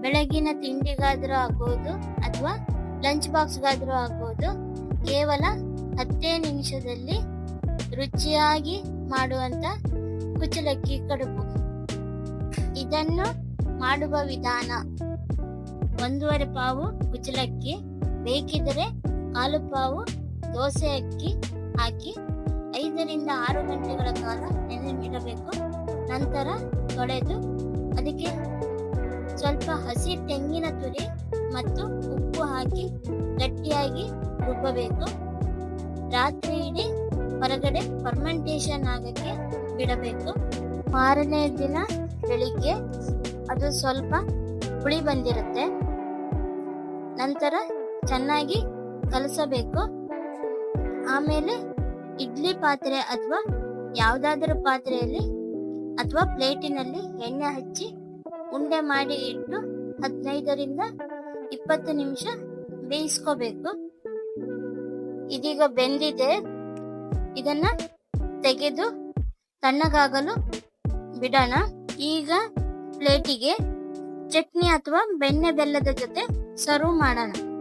ಬೆಳಗಿನ ತಿಂಡಿಗಾದ್ರೂ ಆಗ್ಬೋದು ಅಥವಾ ಲಂಚ್ ಬಾಕ್ಸ್ಗಾದ್ರೂ ಆಗ್ಬೋದು ಕೇವಲ ಹತ್ತೇ ನಿಮಿಷದಲ್ಲಿ ರುಚಿಯಾಗಿ ಮಾಡುವಂತ ಕುಚಲಕ್ಕಿ ಕಡುಬು. ಇದನ್ನು ಮಾಡುವ ವಿಧಾನ ಒಂದೂವರೆ ಪಾವು ಕುಚಲಕ್ಕಿ, ಬೇಕಿದ್ರೆ ಕಾಲು ಪಾವು ದೋಸೆ ಅಕ್ಕಿ ಹಾಕಿ ಐದರಿಂದ ಆರು ಗಂಟೆಗಳ ಕಾಲ ನೆನೆಯಿಡಬೇಕು ನಂತರ ತೊಳೆದು ಅದಕ್ಕೆ ಸ್ವಲ್ಪ ಹಸಿ ತೆಂಗಿನ ತುರಿ ಮತ್ತು ಉಪ್ಪು ಹಾಕಿ ಗಟ್ಟಿಯಾಗಿ ರುಬ್ಬಬೇಕು. ರಾತ್ರಿ ಇಡೀ ಹೊರಗಡೆ ಫರ್ಮೆಂಟೇಶನ್ ಆಗಕ್ಕೆ ಬಿಡಬೇಕು. ಮಾರನೇ ದಿನ ಬೆಳಿಗ್ಗೆ ಅದು ಸ್ವಲ್ಪ ಹುಳಿ ಬಂದಿರುತ್ತೆ. ನಂತರ ಚೆನ್ನಾಗಿ ಕಲಸಬೇಕು. ಆಮೇಲೆ ಇಡ್ಲಿ ಪಾತ್ರೆ ಅಥವಾ ಯಾವುದಾದರೂ ಪಾತ್ರೆಯಲ್ಲಿ ಅಥವಾ ಪ್ಲೇಟಿನಲ್ಲಿ ಎಣ್ಣೆ ಹಚ್ಚಿ ಉಂಡೆ ಮಾಡಿ ಇಟ್ಟು ಹದಿನೈದರಿಂದ ಇಪ್ಪತ್ತು ನಿಮಿಷ ಬೇಯಿಸ್ಕೋಬೇಕು. ಇದೀಗ ಬೆಂದಿದೆ. ಇದನ್ನ ತೆಗೆದು ತಣ್ಣಗಾಗಲು ಬಿಡೋಣ. ಈಗ ಪ್ಲೇಟಿಗೆ ಚಟ್ನಿ ಅಥವಾ ಬೆಣ್ಣೆ ಬೆಲ್ಲದ ಜೊತೆ ಸರ್ವ್ ಮಾಡೋಣ.